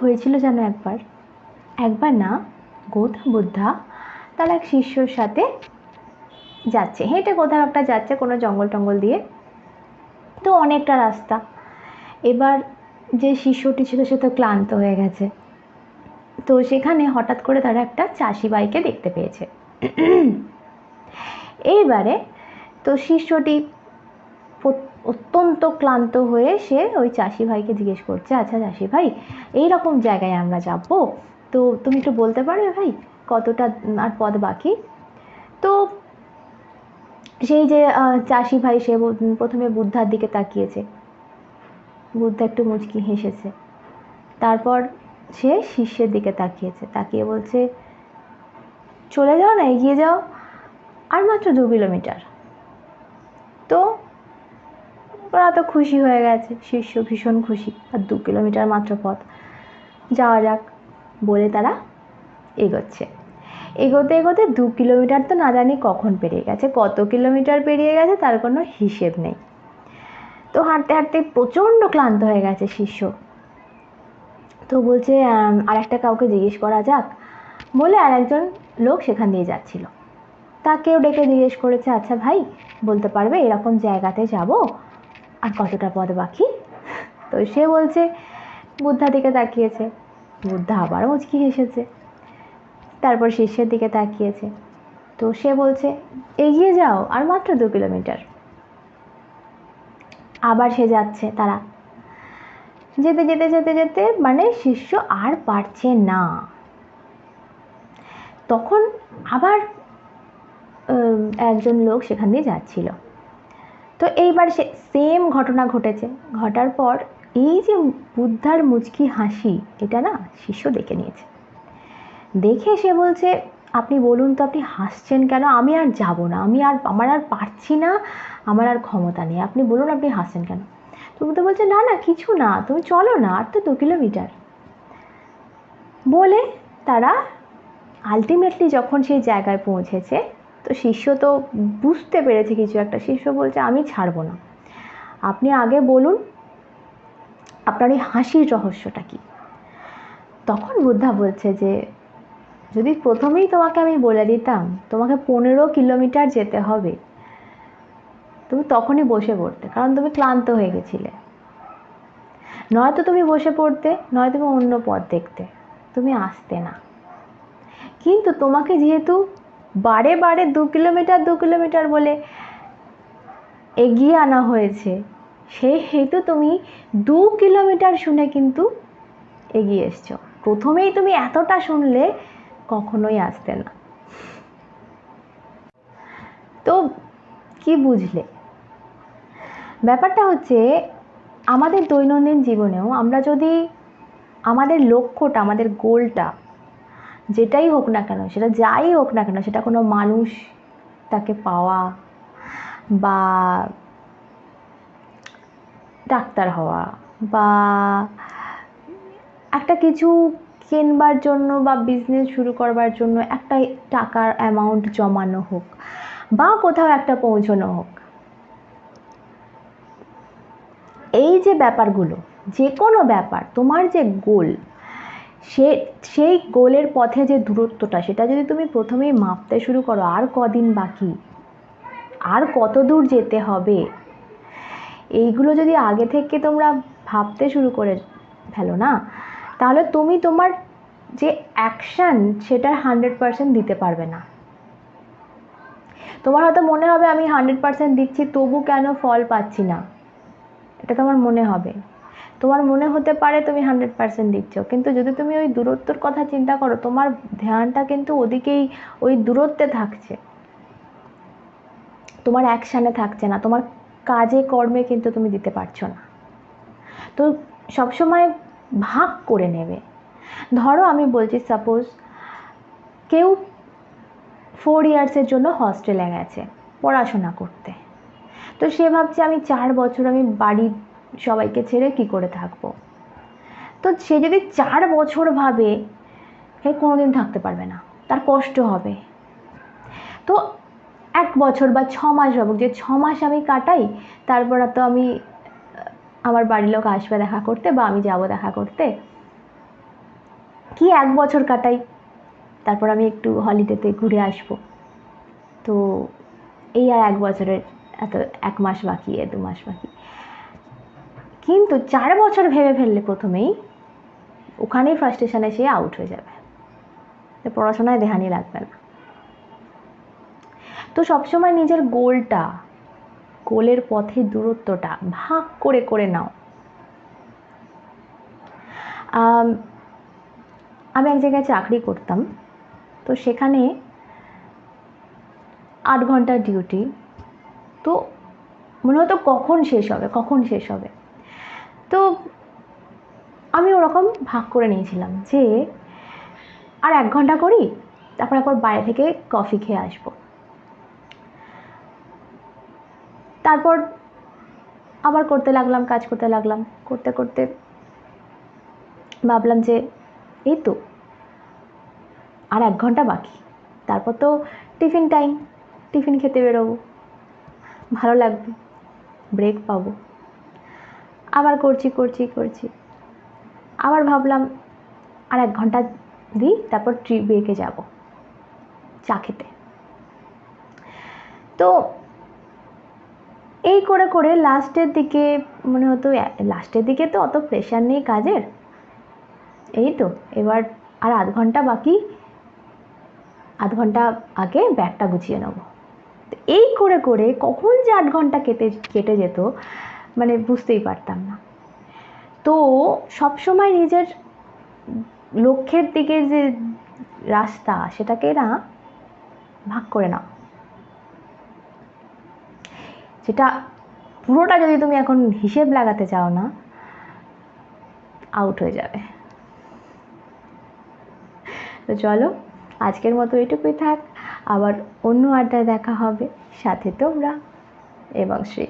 হয়েছিল যেন একবার। একবার না, গৌতম বুদ্ধা তার এক শিষ্যর সাথে যাচ্ছে। হেঁটে কোথাও একটা যাচ্ছে কোনো জঙ্গল টঙ্গল দিয়ে। তো অনেকটা রাস্তা। এবার যে শিষ্যটি ছিল সে তো ক্লান্ত হয়ে গেছে। তো সেখানে হঠাৎ করে তারা একটা চাষি বাইকে দেখতে পেয়েছে। এইবারে তো শিষ্যটি অত্যন্ত ক্লান্ত হয়ে সে ওই চাষি ভাইকে জিজ্ঞেস করছে আচ্ছা চাষি ভাই, এই রকম জায়গায় আমরা যাব? তো তুমি একটু বলতে পারবে ভাই, কতটা আর পথ বাকি? তো সেই যে চাষি ভাই সে প্রথমে বুদ্ধার দিকে তাকিয়েছে। বুদ্ধা একটু মুচকি হেসেছে। তারপর সে শিষ্যের দিকে তাকিয়েছে। তাকিয়ে বলছে, চলে যাও না, এগিয়ে যাও। আর মাত্র দু কিলোমিটার। তো ওরা তো খুশি হয়ে গেছে। শিষ্য ভীষণ খুশি, আর দু কিলোমিটার মাত্র পথ। যাওয়া যাক, বলে তারা এগোচ্ছে। এগোতে এগোতে দু কিলোমিটার তো না জানি কখন পেরিয়ে গেছে, কত কিলোমিটার পেরিয়ে গেছে তার কোনো হিসেব নেই। তো হাঁটতে হাঁটতে প্রচণ্ড ক্লান্ত হয়ে গেছে শিষ্য। তো বলছে আর একটা কাউকে জিজ্ঞেস করা যাক? বলে আর একজন লোক সেখান দিয়ে যাচ্ছিল। তাকেও ডেকে জিজ্ঞেস করেছে আচ্ছা ভাই, বলতে পারবে এরকম জায়গাতে যাব? আর কতটা পথ বাকি? তো সে বলছে, বুদ্ধা দিকে তাকিয়েছে। বুদ্ধা আবার মুচকি হেসেছে। তারপর শিষ্যের দিকে তাকিয়েছে। তো সে বলছে, এগিয়ে যাও, আর মাত্র দু কিলোমিটার। আবার সে যাচ্ছে, তারা। যেতে যেতে যেতে যেতে মানে শিষ্য আর পারছে না। তখন আবার একজন লোক সেখান দিয়ে যাচ্ছিল। তো এইবার সে সেম ঘটনা ঘটেছে। ঘটার পর এই যে বুদ্ধার মুচকি হাসি, এটা না শিষ্য দেখে নিয়েছে। দেখে সে বলছে, আপনি বলুন তো আপনি হাসছেন কেন? আমি আর যাব না। আমি আর, আমার আর পারছি না। আমার আর ক্ষমতা নেই। আপনি বলুন আপনি হাসছেন কেন? তো বলছে, না না, কিছু না। তুমি চলো না, আর তো দু কিলোমিটার। বলে তারা আলটিমেটলি যখন সেই জায়গায় পৌঁছেছে তো শিষ্য তো বুঝতে পেরেছে কিছু একটা। শিষ্য বলছে, আমি ছাড়বো না। আপনি আগে বলুন, আপনার এই হাসির রহস্যটা কি? তখন বুদ্ধা বলছে যে, যদি প্রথমেই তোমাকে আমি বলে দিতাম, তোমাকে পনেরো কিলোমিটার যেতে হবে, তুমি তখনই বসে পড়তে, কারণ তুমি ক্লান্ত হয়ে গেছিলে। নয়তো তুমি বসে পড়তে নয় তুমি অন্য পথ দেখতে, তুমি আসতে না। কিন্তু তোমাকে যেহেতু বারে বারে দু কিলোমিটার দু কিলোমিটার বলে এগিয়ে আনা হয়েছে। সেই হেতু তুমি দু কিলোমিটার শুনে কিন্তু এগিয়ে এসছো। প্রথমেই তুমি এতটা শুনলে কখনোই আসতে না। তো কি বুঝলে? ব্যাপারটা হচ্ছে আমাদের দৈনন্দিন জীবনেও আমরা যদি আমাদের লক্ষ্যটা, আমাদের গোলটা যেটাই হোক না কেন, সেটা যাই হোক না কেন, সেটা কোনো মানুষ তাকে পাওয়া বা ডাক্তার হওয়া বা একটা কিছু কেনবার জন্য বা বিজনেস শুরু করবার জন্য একটা টাকার অ্যামাউন্ট জমানো হোক বা কোথাও একটা পৌঁছানো হোক। এই যে ব্যাপারগুলো, যে কোনো ব্যাপার, তোমার যে গোল সে, সেই গোলের পথে যে দূরত্বটা, সেটা যদি তুমি প্রথমেই মাপতে শুরু করো, আর কদিন বাকি? আর কত দূর যেতে হবে? এইগুলো যদি আগে থেকে তোমরা ভাবতে শুরু করে ফেলো না, তাহলে তুমি তোমার যে অ্যাকশান সেটার হান্ড্রেড পারসেন্ট দিতে পারবে না। তোমার হয়তো মনে হবে, আমি হান্ড্রেড পারসেন্ট দিচ্ছি, তবু কেন ফল পাচ্ছি না? এটা তোমার মনে হবে। তোমার মনে হতে পারে তুমি হান্ড্রেড পারসেন্ট দিচ্ছ, কিন্তু যদি তুমি ওই দূরত্বর কথা চিন্তা করো, তোমার ধ্যানটা কিন্তু ওদিকেই, ওই দূরত্বে থাকছে। তোমার অ্যাকশানে থাকছে না, তোমার কাজে, কর্মে কিন্তু তুমি দিতে পারছ না। তো সবসময় ভাগ করে নেবে। ধরো আমি বলছি সাপোজ কেউ ফোর ইয়ার্সের জন্য হস্টেলে গেছে, পড়াশোনা করতে। তো সে ভাবছে, আমি চার বছর আমি বাড়ির সবাইকে ছেড়ে কি করে থাকব? তো সে যদি চার বছর ভাবে, সে কোনোদিন থাকতে পারবে না। তার কষ্ট হবে। তো এক বছর বা ছ মাস ভাবুক, যে ছ মাস আমি কাটাই, তারপর তো আমি আমার বাড়ির লোক আসবে দেখা করতে বা আমি যাব দেখা করতে, কি এক বছর কাটাই? তারপর আমি একটু হলিডেতে ঘুরে আসব। তো এই আর এক বছরের, এত এক মাস বাকি, এ দু মাস বাকি। কিন্তু চার বছর ভেবে ফেললে প্রথমেই ওখানেই ফ্রাস্ট্রেশনে সে আউট হয়ে যাবে। পড়াশোনায় দেহানি লাগবে না। তো সবসময় নিজের গোলটা গোলের পথে দূরত্বটা ভাগ করে করে নাও। আম, এক জায়গায় চাকরি করতাম তো সেখানে আট ঘণ্টার ডিউটি তো মনে হতো কখন শেষ হবে কখন শেষ হবে? তো আমি ওরকম ভাগ করে নিয়েছিলাম যে, আর এক ঘণ্টা করি, তারপর একবার বাইরে থেকে কফি খেয়ে আসব। তারপর আবার করতে লাগলাম, কাজ করতে লাগলাম, করতে করতে ভাবলাম যে, এই তো, আর এক ঘণ্টা বাকি, তারপর তো টিফিন টাইম টিফিন খেতে বেরোবো, ভালো লাগবে ব্রেক পাবো। আবার করছি করছি করছি। আবার ভাবলাম, আর এক ঘণ্টা দিই, তারপর ট্রি ব্রেকে যাব চা খেতে। তো এই করে করে লাস্টের দিকে মনে হতো, লাস্টের দিকে তো অত প্রেশার নেই কাজের। এই তো, এবার আর আধ ঘণ্টা বাকি, আধ ঘণ্টা আগে ব্যাগটা গুছিয়ে নেব। এই করে করে কখন যে আট ঘণ্টা কেটে কেটে যেত মানে বুঝতেই পারতাম না। তো সবসময় নিজের লক্ষ্যের দিকে যে রাস্তা, সেটাকে না ভাগ করে নাও। সেটা পুরোটা যদি তুমি এখন হিসেব লাগাতে চাও না আউট হয়ে যাবে। তো চলো, আজকের মতো এটুকুই থাক। আবার অন্য আড্ডায় দেখা হবে। সাথে তোমরা এবং শ্রী